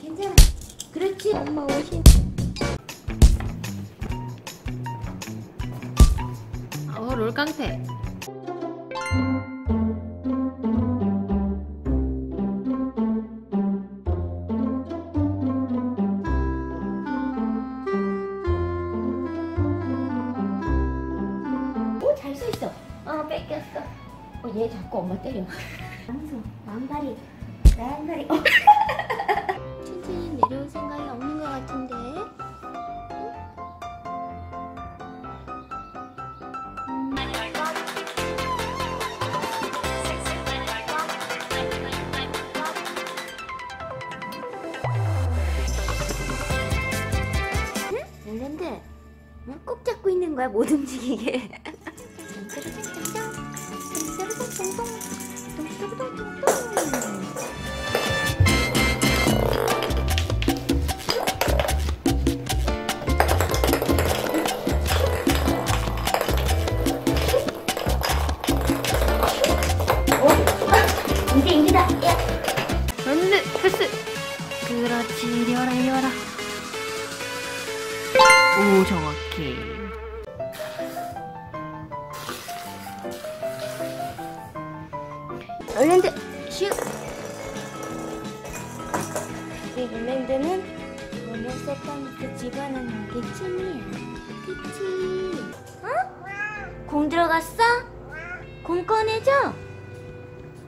괜찮아. 그렇지. 엄마 옷이. 어, 롤깡패. 오, 잘수 있어. 어, 뺏겼어. 어, 얘 자꾸 엄마 때려. 방송, 왕다리, 나양다리. 어. 꼭 잡고 있는 거야, 못 움직이게. 런드 패스. 그렇지, 이리 와라, 이리 와라. 오, 정확해. 얼랜드 슛! 우리 롤랜드는 오늘 세컨부터 집어넣는 게 춤이야. 그치? 어? 공 들어갔어? 공 꺼내줘?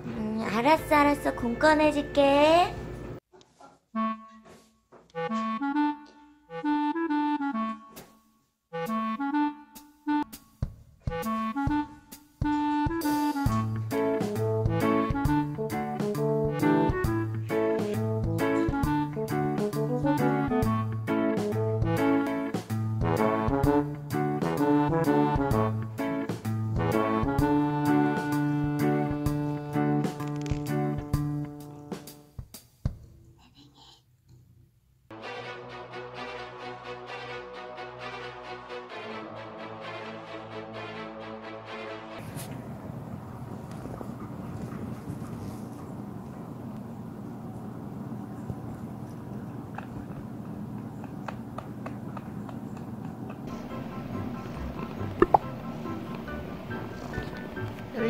음, 알았어, 알았어. 공 꺼내줄게.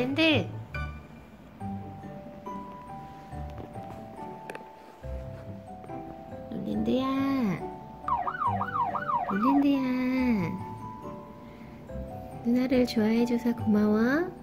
롤랜드. 롤랜드야. 롤랜드야. 누나를 좋아해줘서 고마워.